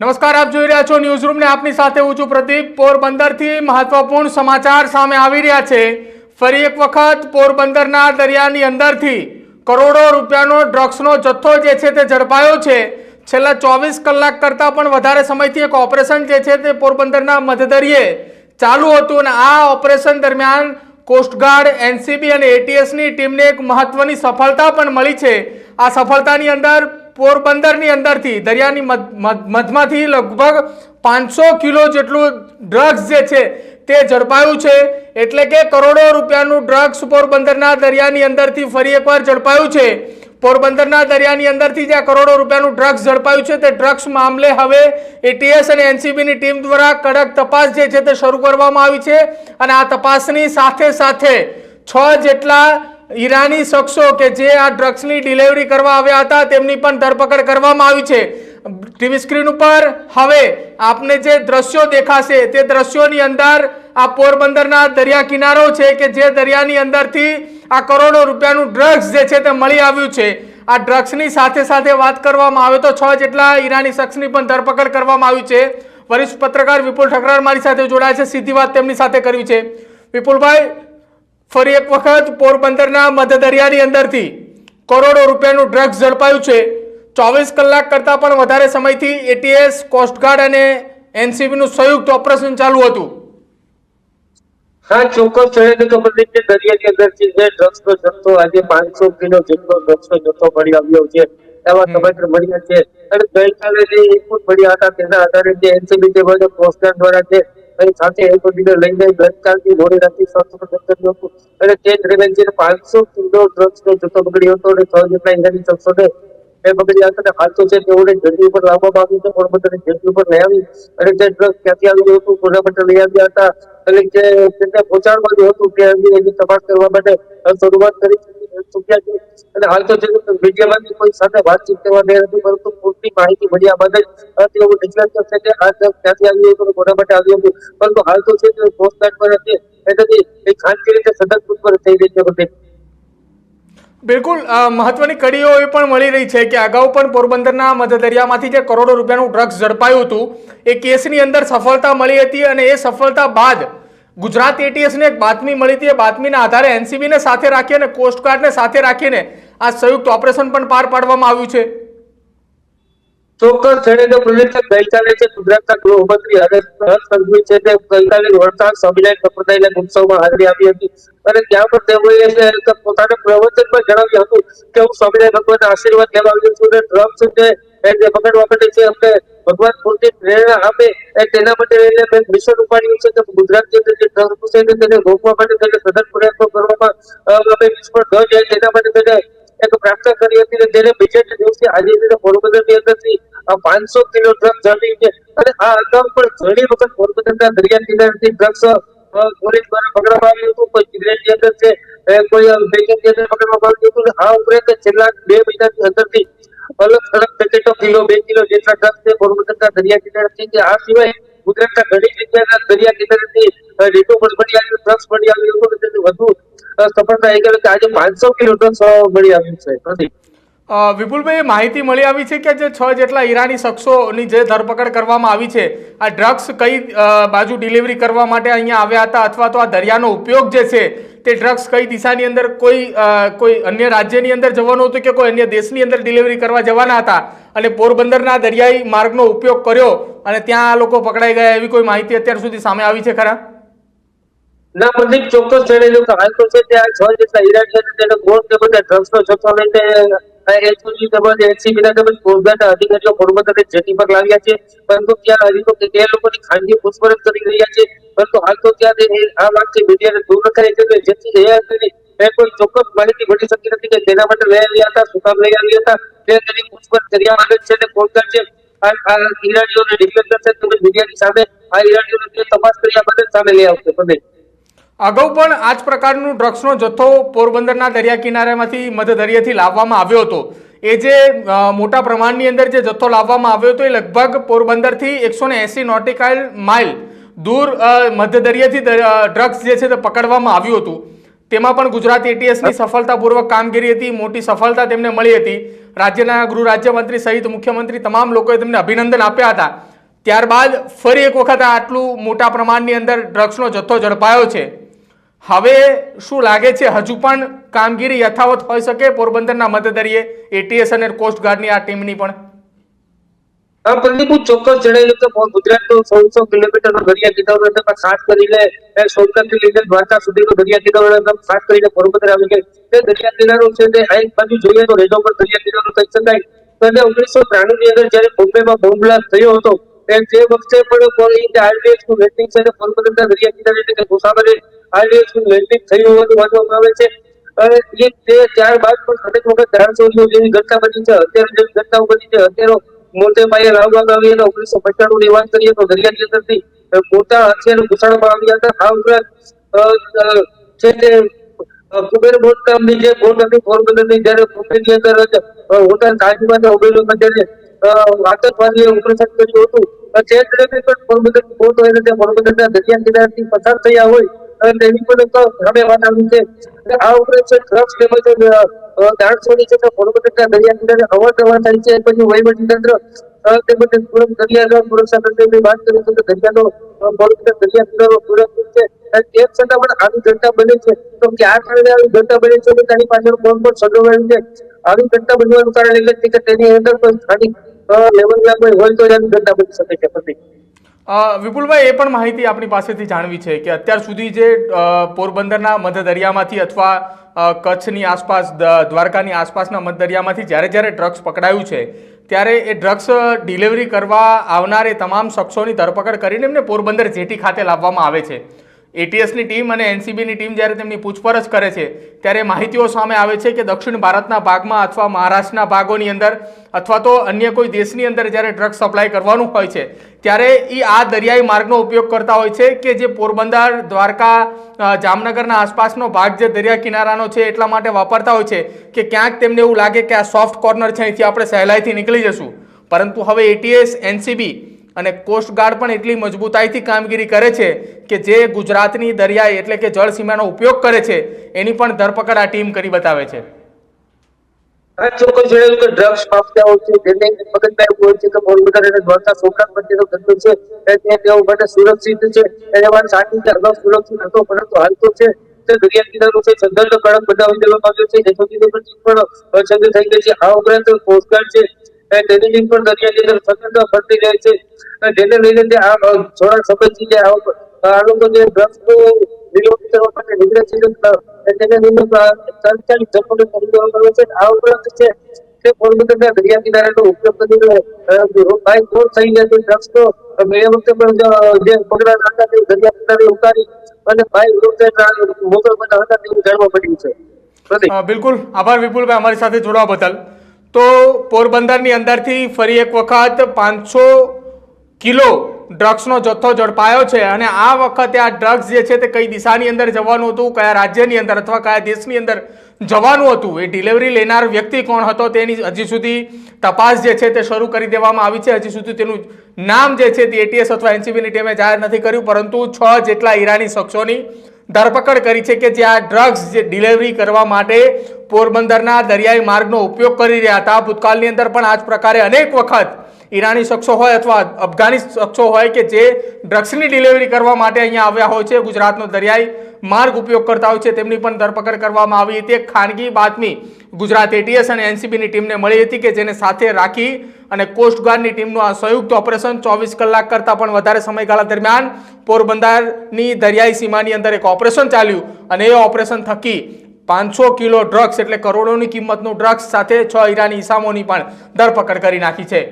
નમસ્કાર, આપ જોઈ રહ્યા છો ન્યૂઝ રૂમ ને આપની સાથે હું છું પ્રદીપ. પોરબંદરથી મહત્વપૂર્ણ સમાચાર સામે આવી રહ્યા છે. ફરી એક વખત પોરબંદરના દરિયાની અંદરથી કરોડો રૂપિયાનો ડ્રગ્સનો જથ્થો જે છે તે ઝડપાયો છે. છેલ્લા ચોવીસ કલાક કરતાં પણ વધારે સમયથી એક ઓપરેશન જે છે તે પોરબંદરના મધદરિયે ચાલુ હતું અને આ ઓપરેશન દરમિયાન કોસ્ટગાર્ડ એનસીબી અને એટીએસની ટીમને એક મહત્વની સફળતા પણ મળી છે. આ સફળતાની અંદર પોરબંદરની અંદરથી, દરિયાની મધ- મધ- મધમાંથી લગભગ પાંચસો કિલો જેટલું ડ્રગ્સ જે છે તે ઝડપાયું છે. એટલે કે કરોડો રૂપિયાનું ડ્રગ્સ પોરબંદરના દરિયાની અંદરથી ફરી એકવાર ઝડપાયું છે. પોરબંદરના દરિયાની અંદરથી જે કરોડો રૂપિયાનું ડ્રગ્સ ઝડપાયું છે, તે ડ્રગ્સ મામલે હવે એટીએસ અને એનસીબીની ટીમ દ્વારા કડક તપાસ જે છે તે શરૂ કરવામાં આવી છે. અને આ તપાસની સાથે સાથે છ જેટલા ઈરાની શખ્સો કે જે આ ડ્રગ્સની ડિલિવરી કરવા આવ્યા હતા, તેમની પણ ધરપકડ કરવામાં આવી છે. ટીવી સ્ક્રીન ઉપર હવે આપને જે દ્રશ્યો દેખાશે, તે દ્રશ્યોની અંદર આ પોરબંદરના દરિયા કિનારો છે કે જે દરિયાની અંદરથી આ કરોડો રૂપિયાનું ડ્રગ્સ જે છે તે મળી આવ્યું છે. આ ડ્રગ્સની સાથે સાથે વાત કરવામાં આવે તો છ જેટલા ઈરાની શખ્સની પણ ધરપકડ કરવામાં આવી છે. વરિષ્ઠ પત્રકાર વિપુલ ઠકરાર મારી સાથે જોડાયા છે. સીધી વાત તેમની સાથે કરવી છે. વિપુલભાઈ ફરી એક વખત પોરબંદરના મધ્ય દરિયાની અંદરથી કરોડો રૂપિયાનું ડ્રગ્સ ઝડપાયું છે. ચોવીસ કલાક કરતાં પણ વધારે સમયથી એટીએસ કોસ્ટગાર્ડ અને એનસીબીનું સંયુક્ત ઓપરેશન ચાલુ હતું. હા ચોક્કસ બધી જે દરિયાની અંદરથી જે ડ્રગ્સ નો જથ્થો આજે પાંચસો કિલો જેટલો ડ્રગ્સ નો જથ્થો મળી આવ્યો છે એવા સમાચાર મળ્યા છે. અને ગઈકાલે જે ઇનપુટ મળ્યા હતા તેના આધારે જે એનસીબી તે બધો કોસ્ટગાર્ડ દ્વારા છે એની સાથે એ બધીને લઈને ગઈકાલથી મોડી રાતથી સતત કર્યું હતું અને તે જ રેવેન્જીને પાંચસો કિલો ડ્રગ્સનો જથ્થો પકડ્યો હતો અને છ જેટલા ઈરાની શખ્સોને એ પકડ્યા હતા અને હાથો છે તેઓને જલ્દી ઉપર લાવવામાં આવ્યું છે. પોરબંદરની જેટલી ઉપર લઈ આવી અને જે ડ્રગ્સ ક્યાંથી આવ્યું હતું કોના માટે લઈ આવ્યા હતા. અને જે તેને પહોંચાડવાનું હતું, તે અંગે એની તપાસ કરવા માટે શરૂઆત કરી. અને હાલ તો મીડિયામાં કોઈ સાથે વાતચીત કરવા દે નથી, પરંતુ પૂરતી માહિતી મળ્યા બાદ જ તેઓ ડિક્લેર કરશે કે આ ક્યાંથી આવ્યું હતું કોના માટે આવ્યું હતું. પરંતુ હાલ તો છે તે પોસ્ટગાર્ડ પર છે એટલે એ ખાનગી રીતે સતત પર થઈ રહી છે બધે. બિલકુલ મહત્વની કડીઓ એ પણ મળી રહી છે કે અગાઉ પણ પોરબંદરના મધદરિયામાંથી દરિયામાંથી જે કરોડો રૂપિયાનું ડ્રગ્સ ઝડપાયું હતું, એ કેસની અંદર સફળતા મળી હતી અને એ સફળતા બાદ ગુજરાત એટીએસને એક બાતમી મળી હતી. એ બાતમીના આધારે એનસીબીને સાથે રાખી અને કોસ્ટગાર્ડને સાથે રાખીને આ સંયુક્ત ઓપરેશન પણ પાર પાડવામાં આવ્યું છે. ચોક્કસ જણાવી પ્રદેશ ગઈકાલે છે ગુજરાતના ગૃહમંત્રી હરેશ સંઘવી છે તે ગઈકાલે વડતાલ સ્વામિનારાયણ સંપ્રદાયના ઉત્સવમાં હાજરી આપી હતી. અને ત્યાં પણ તેઓએ પોતાના પ્રવચનમાં જણાવ્યું હતું કે હું સ્વામિનારાયણ ભગવાનના આશીર્વાદ લેવા આવ્યો છું અને ડ્રગ્સ છે એ જે પકડવા છે, અમને ભગવાન પૂરતી પ્રેરણા આપે એ તેના માટે એને મેં મિશન ઉપાડ્યું છે. કે ગુજરાત જે છે તેને રોકવા માટે તેને સતત પ્રયત્નો કરવામાં અમે નિષ્ફળ ન જાય તેના માટે તેને એક પ્રાર્થના કરી હતી અને તેને બીજા દિવસે આજે તેને પોરબંદરની અંદરથી પાંચસો કિલો ડ્રગ ઝડપી છે. અને આ અગાઉ પણ ઘણી વખત પોરબંદરના દરિયા કિનારેથી ડ્રગ્સ પોલીસ દ્વારા પકડવામાં આવ્યું હતું. કોઈ સિગરેટની અંદર છે કોઈ પેકેટની અંદર પકડવામાં આવ્યું હતું. આ ઉપરાંત છેલ્લા બે મહિનાની અંદરથી અલગ અલગ પેકેટો કિલો, બે કિલો જેટલા પોરબંદરના દરિયા કિનારેથી આ સિવાય ગુજરાતના ઘણી જગ્યાના દરિયા કિનારેથી રીટુ પણ મળી વધુ સફળતા એ કે આજે પાંચસો કિલો ડ્રગ્સ મળી આવ્યું છે. પ્રદીપ વિપુલભાઈ માહિતી મળી આવી છે કે જે છ જેટલા ઈરાની શખ્સોની જે ધરપકડ કરવામાં આવી છે, આ ડ્રગ્સ કઈ બાજુ ડિલિવરી કરવા માટે અહીંયા આવ્યા હતા અથવા તો આ દરિયાનો ઉપયોગ જે છે તે ડ્રગ્સ કઈ દિશાની અંદર કોઈ કોઈ અન્ય રાજ્યની અંદર જવાનું હતું કે કોઈ અન્ય દેશની અંદર ડિલિવરી કરવા જવાના હતા અને પોરબંદરના દરિયાઈ માર્ગનો ઉપયોગ કર્યો અને ત્યાં આ લોકો પકડાઈ ગયા એવી કોઈ માહિતી અત્યાર સુધી સામે આવી છે ખરા? ના પ્રદીપ ચોક્કસ જણાવ્યું કે હાલ તો છે ત્યાં છ જેટલા ઈરાન છે તેને ગોળ કે બધા ડ્રગ્સ નો જથ્થો લઈને છે. પરંતુ ખાનગી પૂછપરછ કરી રહ્યા છે. પરંતુ હાલ તો ત્યાં આ વાતથી મીડિયાને દૂર રખાય છે જેથી ચોક્કસ માહિતી મળી શકી નથી કે તેના માટે લઈ આવ્યા હતા, શું લઈ આવ્યા હતા. તે અંગેની કર્યા જ છે છે. આ ઈરાનીઓને ડિફેન્ડ કરશે તેમજ મીડિયાની સામે આ ઈરાનીઓને તપાસ કર્યા બદલ સામે લઈ આવશે પ્રદીપ અગાઉ પણ આ જ પ્રકારનું ડ્રગ્સનો જથ્થો પોરબંદરના દરિયા કિનારામાંથી મધ્ય દરિયાથી લાવવામાં આવ્યો હતો. એ જે મોટા પ્રમાણની અંદર જે જથ્થો લાવવામાં આવ્યો હતો એ લગભગ પોરબંદરથી એકસો ને એંસી નોટિકલ માઇલ દૂર અ, મધ્ય દરિયાથી દ- અ, ડ્રગ્સ જે છે તે પકડવામાં આવ્યું હતું. તેમાં પણ ગુજરાત એટીએસની સફળતાપૂર્વક કામગીરી હતી મોટી સફળતા તેમને મળી હતી. રાજ્યના ગૃહ રાજ્યમંત્રી સહિત મુખ્યમંત્રી તમામ લોકોએ તેમને અભિનંદન આપ્યા હતા. ત્યારબાદ ફરી એક વખત આટલું મોટા પ્રમાણની અંદર ડ્રગ્સનો જથ્થો ઝડપાયો છે. હવે શું લાગે છે? હજુ પણ કામગીરી યથાવત હોઈ શકે પોરબંદરના મતદરીએ? એટીએસ અને કોસ્ટગાર્ડની આ ટીમની પણ? આ પ્રદીપ ચોક્કસ જણાવ્યું કે ગુજરાતનો સોળસો કિલોમીટરનો દરિયા કિનારો એટલે પણ ખાસ કરીને દ્વારકા સુધીનો દરિયા કિનારો કરીને પોરબંદર આવી ગઈ તે દરિયા કિનારો છે જોઈએ તો રેજો પર દરિયા કિનારો કહી અને ઓગણીસો ત્રાણું ની અંદર જયારે બોમ્બેમાં બોમ્બ બ્લાસ્ટ થયો હતો તે વખતે પણ છે દરિયા કિનારે આરડીએક્સનું લેન્ડિંગ થયું હોવાનું માનવામાં આવે છે. અને એ તે ત્યારબાદ પણ સતત વખત દાણચોરીઓ જેવી ઘટના બની છે. અત્યારે જેવી ઘટનાઓ બની છે અત્યારે મોટે પાયે લાવવામાં આવી અને ઓગણીસો પંચાણું ની વાત કરીએ તો દરિયાની અંદરથી મોટા હથિયારો ઘુસાડવામાં આવ્યા હતા. આ ઉપરાંત છે તે કુબેર બોટ નામની જે બોટ હતી પોરબંદરની જ્યારે બોમ્બેની અંદર હોટલ કાજીમાં જ્યારે અ, આતંકવાદીએ ઓપરેશન કર્યું હતું. તે દરમિયાન પણ પોરબંદરની બોટ હોય ને તે પોરબંદરના દરિયા કિનારેથી પસાર થયા હોય અને પણ આવી છે. આ ડ્રગ્સ અ, છે પોરબંદરના દરિયા કિનારે અવારનવાર છે. પછી પણ આવી ઘટના બને છે. તો ક્યાં આવી ઘટના બને છે તેની પાછળ કોણ કોણ સંડોવાયેલું છે? આવી ઘટના બનવાનું કારણ એટલે છે કે તેની અંદર કોઈ સ્થાનિક લેવલના કોઈ હોય તો આવી ઘટના બની શકે છે. પ્રતિક વિપુલભાઈ, એ પણ માહિતી આપણી પાસેથી જાણવી છે કે અત્યાર સુધી જે પોરબંદરના મધદરિયામાંથી દરિયામાંથી અથવા કચ્છની આસપાસ દ્વારકાની આસપાસના મધદરિયામાંથી દરિયામાંથી જ્યારે જ્યારે ડ્રગ્સ પકડાયું છે, ત્યારે એ ડ્રગ્સ ડિલિવરી કરવા આવનાર તમામ શખ્સોની ધરપકડ કરીને એમને પોરબંદર જેટી ખાતે લાવવામાં આવે છે. એટીએસની ટીમ અને એનસીબીની ટીમ જ્યારે તેમની પૂછપરછ કરે છે, ત્યારે માહિતીઓ સામે આવે છે કે દક્ષિણ ભારતના ભાગમાં અથવા મહારાષ્ટ્રના ભાગોની અંદર અથવા તો અન્ય કોઈ દેશની અંદર જ્યારે ડ્રગ્સ સપ્લાય કરવાનું હોય છે, ત્યારે એ આ દરિયાઈ માર્ગનો ઉપયોગ કરતા હોય છે કે જે પોરબંદર, દ્વારકા જામનગરના આસપાસનો ભાગ જે દરિયા કિનારાનો છે એટલા માટે વાપરતા હોય છે કે ક્યાંક તેમને એવું લાગે કે આ સોફ્ટ કોર્નર છે, અહીંથી આપણે સહેલાઈથી નીકળી જશું. પરંતુ હવે એટીએસ એનસીબી અને કોસ્ટગાર્ડ પણ એટલી મજબૂતાઈથી કામગીરી કરે છે કે જે ગુજરાતની દરિયાઈ એટલે કે જળ સીમાનો ઉપયોગ કરે છે, એની પણ ધરપકડ આ ટીમ કરી બતાવે છે. સુરક્ષિત છે એને સુરક્ષિત હતો, પરંતુ હાલ તો છે. દરિયા કિનારો છે આ ઉપરાંત કોસ્ટગાર્ડ છે એ પણ દરિયાની અંદર સતત ફરતી જાય છે. જેને લઈને તે આ થોડા સમયથી જે આ લોકો જે ડ્રગ્સનું વિરોધ કરવા માટે નીકળે છે તેને લઈને તાત્કાલિક ધરપકડ કરી દેવામાં આવે છે. આ ઉપરાંત છે, તે પોરબંદરના દરિયા કિનારાનો ઉપયોગ કરીને બાય ફોર્સ થઈ ગયા છે ડ્રગ્સનો ગયા વખતે પણ જે પગલા હતા તે દરિયા કિનારે ઉતારી અને બાય ફોર્સ મોકલ બધા હતા તેવું જાણવા મળ્યું છે. બિલકુલ. આભાર વિપુલભાઈ અમારી સાથે જોડવા બદલ. તો પોરબંદરની અંદરથી ફરી એક વખત પાંચસો કિલો ડ્રગ્સનો જથ્થો ઝડપાયો છે અને આ વખતે આ ડ્રગ્સ જે છે તે કઈ દિશાની અંદર જવાનું હતું, કયા રાજ્યની અંદર અથવા કયા દેશની અંદર જવાનું હતું, એ ડિલિવરી લેનાર વ્યક્તિ કોણ હતો તેની હજી સુધી તપાસ જે છે તે શરૂ કરી દેવામાં આવી છે. હજી સુધી તેનું નામ જે છે તે એટીએસ અથવા એનસીબીની ટીમે જાહેર નથી કર્યું, પરંતુ છ જેટલા ઈરાની શખ્સોની ધરપકડ કરી છે કે જે આ ડ્રગ્સ જે ડિલિવરી કરવા માટે પોરબંદરના દરિયાઈ માર્ગનો ઉપયોગ કરી રહ્યા હતા. ભૂતકાળની અંદર પણ આ જ પ્રકારે અનેક વખત ઈરાની શખ્સો હોય અથવા અફઘાની શખ્સો હોય કે જે ડ્રગ્સની ડિલિવરી કરવા માટે અહીંયા આવ્યા હોય છે. ગુજરાતનો દરિયાઈ માર્ગ ઉપયોગ કરતા હોય છે, તેમની પણ ધરપકડ કરવામાં આવી હતી. એક ખાનગી બાતમી ગુજરાત એટીએસ અને એનસીબીની ટીમને મળી હતી કે જેને સાથે રાખી અને કોસ્ટગાર્ડની ટીમનું આ સંયુક્ત ઓપરેશન ચોવીસ કલાક કરતાં પણ વધારે સમયગાળા દરમિયાન પોરબંદરની દરિયાઈ સીમાની અંદર એક ઓપરેશન ચાલ્યું અને એ ઓપરેશન થકી પાંચસો કિલો ડ્રગ્સ એટલે કરોડોની કિંમતનું ડ્રગ્સ સાથે છ ઈરાની ઇસામોની પણ ધરપકડ કરી નાખી છે.